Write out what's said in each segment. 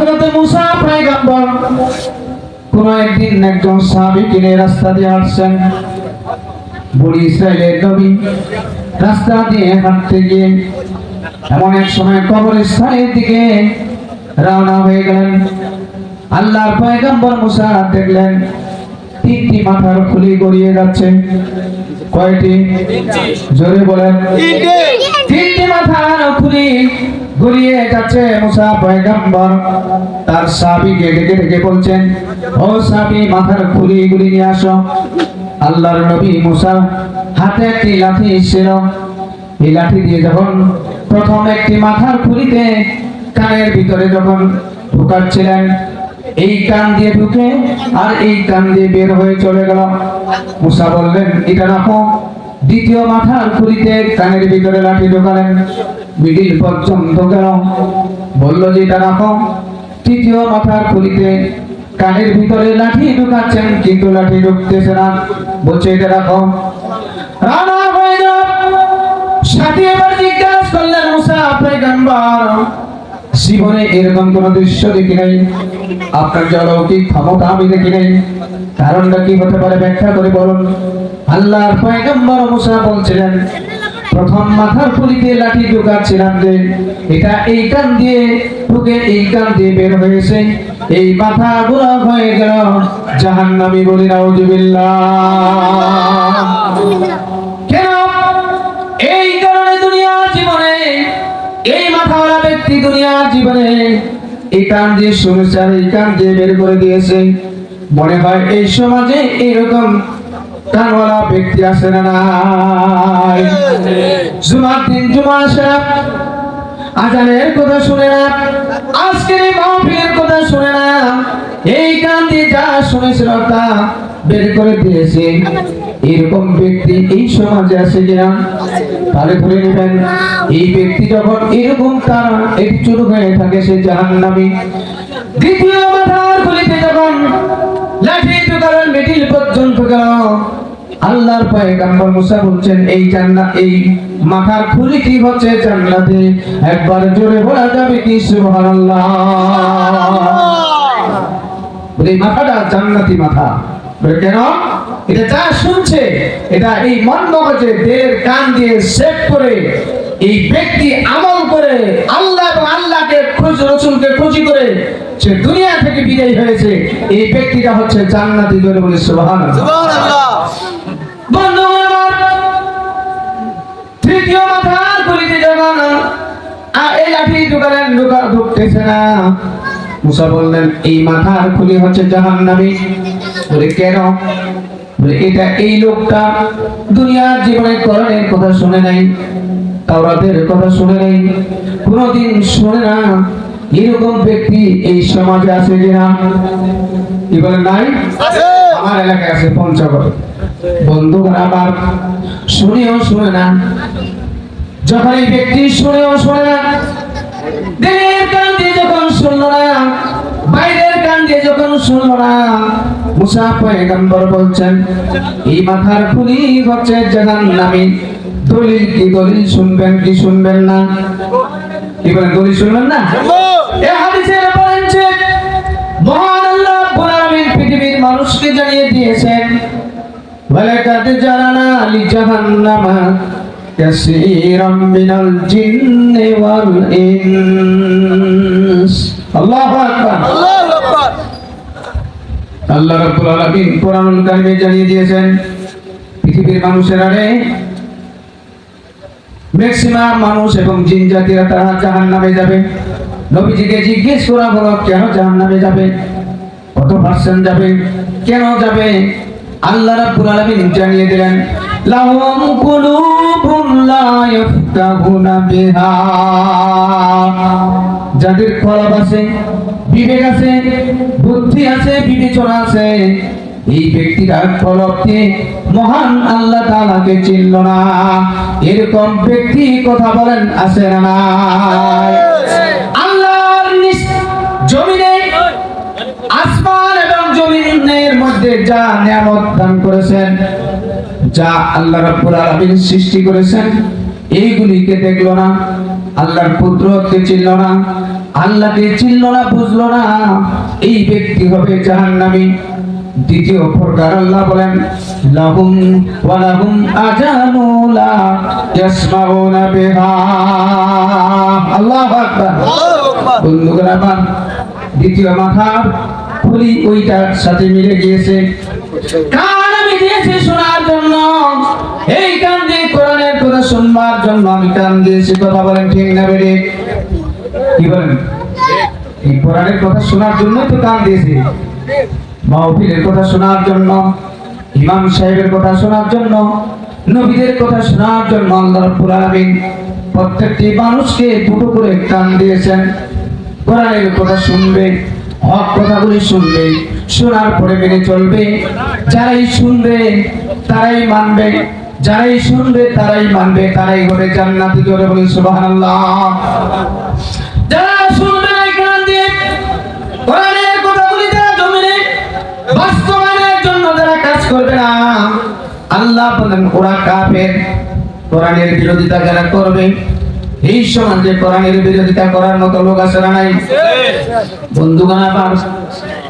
হযরত মুসা পয়গম্বর। কোন একদিন একজন সাহাবী কিনে রাস্তা দিয়ে আসছেন। বড়ি ইসরায়েলের নবী। রাস্তা দিয়ে হাঁটতে গিয়ে এমন এক সময় কবরস্থানের দিকে রওনা হয়ে গেলেন। আল্লাহর পয়গম্বর মুসা দেখলেন তিনটি মাথার খুলি গড়িয়ে যাচ্ছে। কয়টি? জোরে বলেন। তিনটি মাথার খুলি গড়িয়ে যাচ্ছে মুসা পয়গম্বর। তার সাবিকে ডেকে ডেকে বলছেন, ও সাবি, মাথার খুলি গুলি নিয়ে আসো। আল্লাহর নবী মুসা, হাতে একটি লাঠি ছিল এই লাঠি দিয়ে যখন প্রথম একটি মাথার খুলিতে কানের ভিতরে যখন ঢুকাচ্ছিলেন, এই কান দিয়ে ঢুকে আর এই কান দিয়ে বের হয়ে চলে গেল। মুসা বললেন, এটা রাখো। দ্বিতীয় মাথার খুলিতে কানের ভিতরে লাঠি ঢোকালেন। মিডিল পর্যন্ত গেল বলল যে এটা রাখো। তৃতীয় মাথার খুলিতে কানের ভিতরে লাঠি ঢুকাচ্ছেন, কিন্তু লাঠি ঢুকতেছে না। বলছে, এটা রাখো। জীবনে এরকম কোন দৃশ্য দেখি নাই? আপনার ক্ষমতা দেখি নাই। কারণটা কি পারে? ব্যাখ্যা করে বলুন। বলছিলেন প্রথম মাথার খুলিতে লাঠি ঢুকাচ্ছিলাম যে এটা এই কান দিয়ে ঢুকে এই কান দিয়ে বের হয়েছে। এই মাথা গুলা হয়ে গেল। জাহান্নামী বলি, নাউজুবিল্লাহ। কেন? এই কারণে জীবনে, এই জীবনে এই দিয়ে এই কান দিয়ে বের করে দিয়েছে। মনে হয় এই সমাজে এরকম কানওয়ালা ব্যক্তি আছে না জুমার দিন জুমা আসে না। আজানের কথা শুনে না। আজকের মাহফিলের কথা শুনে না। এই কান দিয়ে যা শুনেছিল তা বের করে দিয়েছে এরকম ব্যক্তি এই সমাজে আছে কিনা? তাহলে ধরে নেবেন এই ব্যক্তি যখন এরকম তার একটি চুরু হয়ে থাকে, সে জাহান্নামী। দ্বিতীয় মাথার গুলিতে যখন লাঠি ঢুকালেন, মিডিল পর্যন্ত গেল। আল্লাহর পয়গম্বর মুসা বলছেন, এই জান্নাত, এই মাথার খুলি কি হচ্ছে জান্নাতে? একবার জোরে বলা যাবে কি, সুবহানাল্লাহ? এই মাথাটা জান্নাতি মাথা। কেন? এটা যা শুনছে, এটা এই মন মগজে দেহের কান দিয়ে সেট করে এই ব্যক্তি আমল করে আল্লাহ এবং আল্লাহকে রসুলকে খুশি করে সে দুনিয়া থেকে বিদায় হয়েছে। এই ব্যক্তিটা হচ্ছে জান্নাতি করে বলে সুবহানাল্লাহ। বন্ধুগণ গুলিতে যখন এই লাঠি ঢুকালেন ঢুকা ঢুকতেছে না। মুসা বললেন এই মাথার খুলি হচ্ছে জাহান্নামী। বলে কেন? বলে এটা এই লোকটা দুনিয়ার জীবনে করণের কথা শুনে নাই তাওরাতের কথা শুনে নাই কোনোদিন শুনে না। এরকম ব্যক্তি এই সমাজে আছে কিনা? কি বলেন নাই। আমার এলাকায় আছে পঞ্চগড়। বন্ধুগণ আমার শুনেও শুনে না। যখন এই ব্যক্তি শুনেও শোনে না দিনের কান দিয়ে যখন শুনল না বাইরের কান দিয়ে যখন শুনল না মুসা পয়গম্বর বলছেন এই মাথার খুনি হচ্ছে জাহান নামি দলিল কি দলিল শুনবেন কি শুনবেন না? কি বলেন দলিল শুনবেন না? এ হাদিসের বলেনছে মহান আল্লাহ রাব্বুল পৃথিবীর মানুষকে জানিয়ে দিয়েছেন ওয়ালাকাদ জারানা লি জাহান্নামা। كثيرا من الجن والإنس الله أكبر আল্লাহ রাব্বুল আলামিন কোরআনুল কারিমে জানিয়ে দিয়েছেন পৃথিবীর মানুষেরা রে ম্যাক্সিমাম মানুষ এবং জিন জাতিরা তারা জাহান্নামে যাবে নবীজিকে জিজ্ঞেস করা হলো কেন জাহান্নামে যাবে কত পার্সেন্ট যাবে কেন যাবে আল্লাহ রাব্বুল আলামিন জানিয়ে দিলেন লাহুম কুলুবুন যাদের আছে, বিবেক আছে, বুদ্ধি আছে, বিবেচনা আছে, এই ব্যক্তিরা মহান আল্লাহ তাআলাকে চিনল না। এরকম ব্যক্তি কথা বলেন, আছে না আসমান এবং জমিনের মধ্যে যা নিয়ামত দান করেছেন যা আল্লাহ রাব্বুল আলামিন সৃষ্টি করেছেন, এইগুলিকে দেখল না, আল্লাহর পুত্রকে চিনল না, আল্লাহকে চিনল না, বুঝলো না। এই ব্যক্তি হবে জাহান্নামী। দ্বিতীয় প্রকার আল্লাহ বলেন, লাহুম ওয়া লাহুম আজানু লা ইয়াসমাউনা বিহা। আল্লাহু আকবার। বন্ধুগণ আমার, দ্বিতীয় মাথার খুলি ওইটার সাথে মিলে গিয়েছে। আমি দিয়েছি শোনার জন্য। এই কান দিয়ে কোরআনের কথা শুনবার জন্য আমি কান দিয়েছি কথা বলেন, ঠিক না বেরে কি বলেন? এই কোরআনের কথা শোনার জন্যই তো কান দিয়েছি। মাহফিলের কথা শোনার জন্য, ইমাম সাহেবের কথা শোনার জন্য, নবীদের কথা শোনার জন্য আল্লাহ রাব্বুল আলামিন প্রত্যেকটি মানুষকে দুটো করে কান দিয়েছেন। কোরআনের কথা শুনবে, হক কথাগুলি শুনবে। শোনার পরে মেনে চলবে। যারাই শুনবে তারাই মানবে। যারাই শুনবে তারাই মানবে। তারাই হবে জান্নাতি। বলে সুবহানাল্লাহ। যারা শুনবে না কান দিয়ে কোরআনের কথাগুলি যারা জমিনে বাস্তবায়নের জন্য যারা কাজ করবে না আল্লাহ বলেন ওরা কাফের। কোরআনের বিরোধিতা যারা করবে এই সমাজে কোরআনের বিরোধিতা করার মতো লোক আছে না নাই? বন্ধুগণ আবার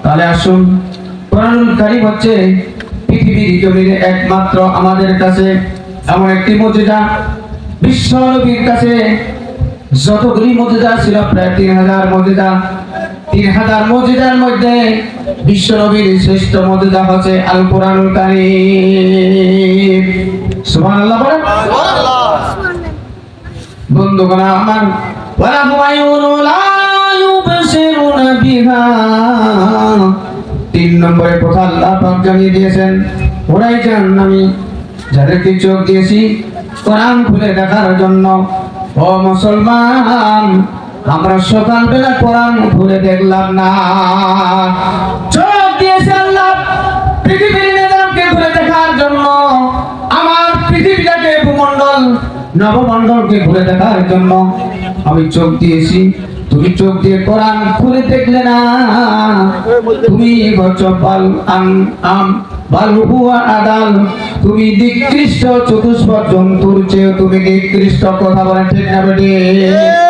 তাহলে আসুন কোরআনুল কারীম হচ্ছে পৃথিবীর জমিনে একমাত্র আমাদের কাছে। এমন একটি মজিদা বিশ্ব নবীর কাছে যতগুলি মজিদা ছিল প্রায় তিন হাজার মজিদা তিন হাজার মজিদার মধ্যে বিশ্ব নবীর শ্রেষ্ঠ মজিদা হচ্ছে আল কোরআনুল কারীম। সুবহানাল্লাহ বলেন। বন্ধুগণ আমার ওয়ালা হুমায়ুন লা ইউবশিরুনা বিহা তিন নম্বরের কথা আল্লাহ পাক জানিয়ে দিয়েছেন ওরাই জাহান্নামী যাদেরকে চোখ দিয়েছি, কোরআন খুলে দেখার জন্য। ও মুসলমান, আমরা সকালবেলা কোরআন খুলে দেখলাম না। চোখ দিয়েছে আল্লাহ পৃথিবীর নিজামকে ঘুরে দেখার জন্য। আমার পৃথিবীটাকে ভূমণ্ডল, নবমণ্ডলকে ঘুরে দেখার জন্য। আমি চোখ দিয়েছি তুমি চোখ দিয়ে কোরআন খুলে দেখলে না, তুমি বচপাল আম আম, বাল হুয়া আদাল। তুমি নিকৃষ্ট চতুষ্প জন্তুর চেয়ে তুমি নিকৃষ্ট কথা বলেন ঠিক না বেটে?